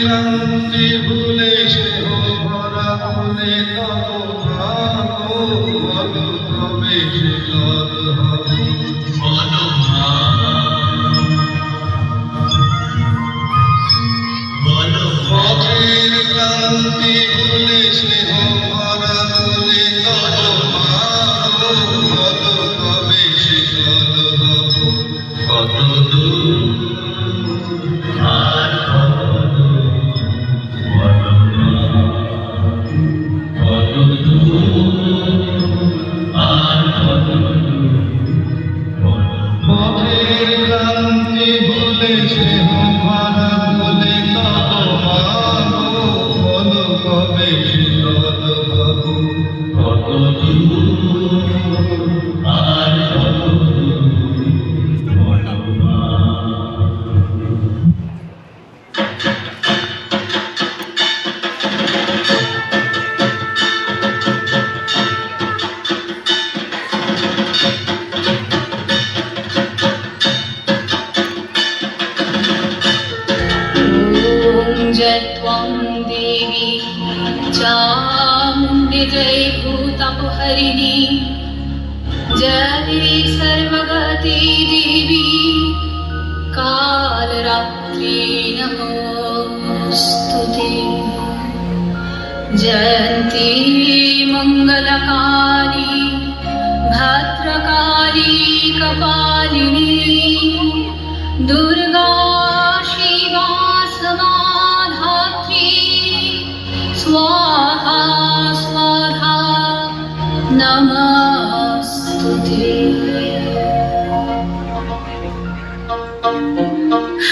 ক্লান্তি ভুলে স্নেহ ভরা মনে তব ভাবো বলো কবে সে কাল হবে বলো মা। বলো পথের ভুলে স্নেহ ভরা जय भूतपहरिणी जय सर्वगते देवी कालरात्रि नमोऽस्तु ते। जयन्ती मङ्गलकाली भद्रकाली कपालिनी दुर्गा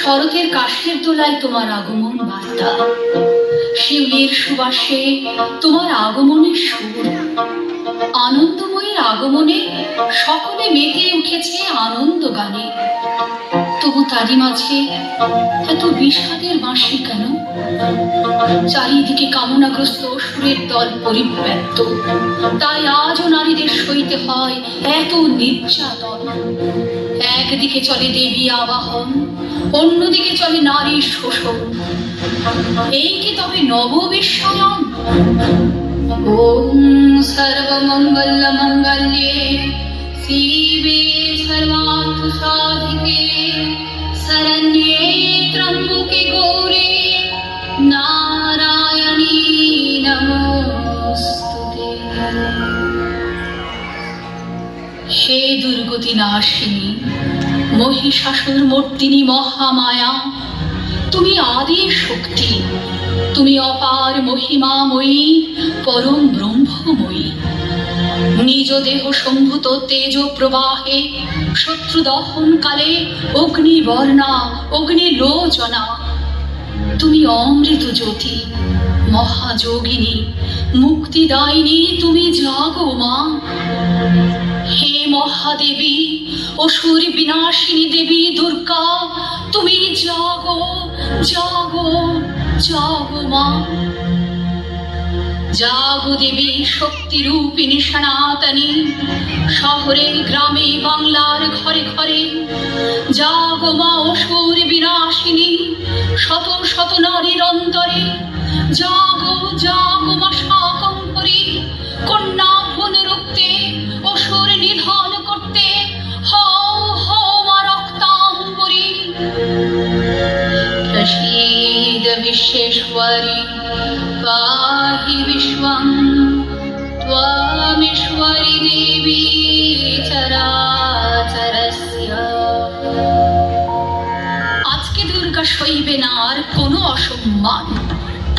শরতের কাশের তোলায় তোমার আগমন বার্তা শিউলির সুবাসে তোমার আগমনের সুর। আনন্দময়ীর আগমনে সকলে মেতে উঠেছে আনন্দ গানে। তবু তারই মাঝে এত বিষাদের বাঁশি কেন? চারিদিকে কামনাগ্রস্ত সুরের দল পরিব্যক্ত তাই আজও নারীদের সইতে হয় এত নির্যাতন। একদিকে চলে দেবী আবাহন, অন্যদিকে চলে নারীর শোষণ। এই কি তবে নববিস্ময়ন নাশিনী মহিষাসুর মূর্তিনী মহামায়া, তুমি আদি শক্তি, তুমি অপার মহিমাময়ী, পরম ব্রহ্মময়ী। নিজ দেহ সম্ভূত তেজ প্রবাহে শত্রু দহন কালে অগ্নি বর্ণা অগ্নি লোচনা তুমি অমৃত জ্যোতি, মহাযোগিনী, মুক্তিদায়িনী, তুমি জাগো মা। হে মহাদেবী অসুর বিনাশিনী দেবী দুর্গা, তুমি জাগো জাগো জাগো মা। জাগো দেবী শক্তি রূপিণী সনাতনী শহরে গ্রামে, বাংলার ঘরে ঘরে। জাগো মা অসুর বিনাশিনী শত শত নারীর অন্তরে। জাগো জাগো মা অসম্মান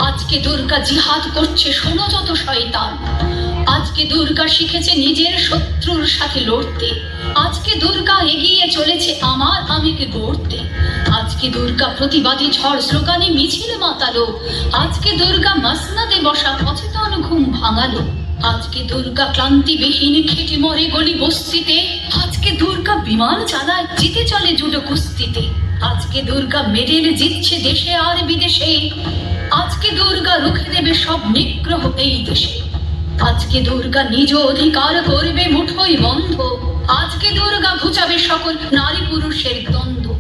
আজকে দুর্গা জিহাদ করছে, শোনো যত শয়তান। আজকে দুর্গা শিখেছে নিজের শত্রুর সাথে লড়তে। আজকে দুর্গা এগিয়ে চলেছে আমার আমিকে গড়তে। আজকে দুর্গা প্রতিবাদী ঝড় স্লোগানে মিছিল মাতালো। আজকে দুর্গা মাসনাদে বসা অচেতন ঘুম ভাঙালো। আজকে দুর্গা ক্লান্তিবিহীন খেটে মরে গলি বস্তিতে। আজকে দুর্গা বিমান চালায়, জিতে চলে জুডো কুস্তিতে। আজকে দুর্গা মেডেল জিতছে দেশে আর বিদেশে। আজকে দুর্গা রুখে দেবে সব নিগ্রহ এই দেশে। আজকে দুর্গা নিজ অধিকার করবে মুঠোই বন্ধ। আজকে দুর্গা ঘুচাবে সকল নারী পুরুষের দ্বন্দ্ব।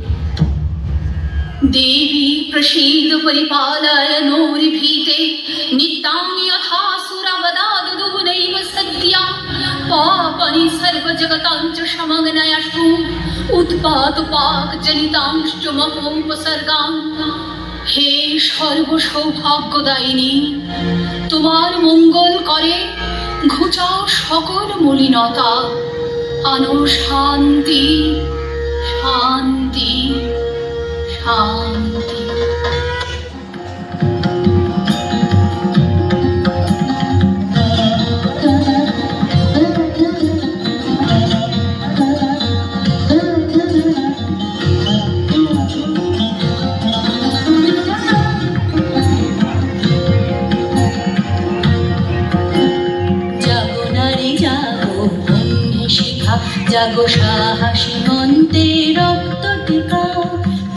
দেবী প্রসীদ পরিপালয় নোর্ভীতে নিত্যাং যথা সুরবদাদুনৈব সদ্যা। সর্বজগতাং চ সমগ্নয়সু উৎপাত পাক জনিতাংশ্চ মহোপসর্গাং হে সর্ব সৌভাগ্যদায়িনী তোমার মঙ্গল করে, ঘুচাও সকল মলিনতা। আনো শান্তি শান্তি শান্তি। জাগো সাহসী মন্তে রক্ত টিকা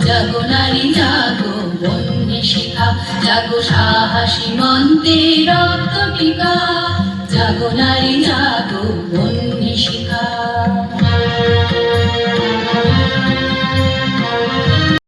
জাগো নারী, জাগো বন্যে শিখা। জাগো সাহসী মন্তে রক্ত টিকা জাগো নারী, জাগো বন্ধে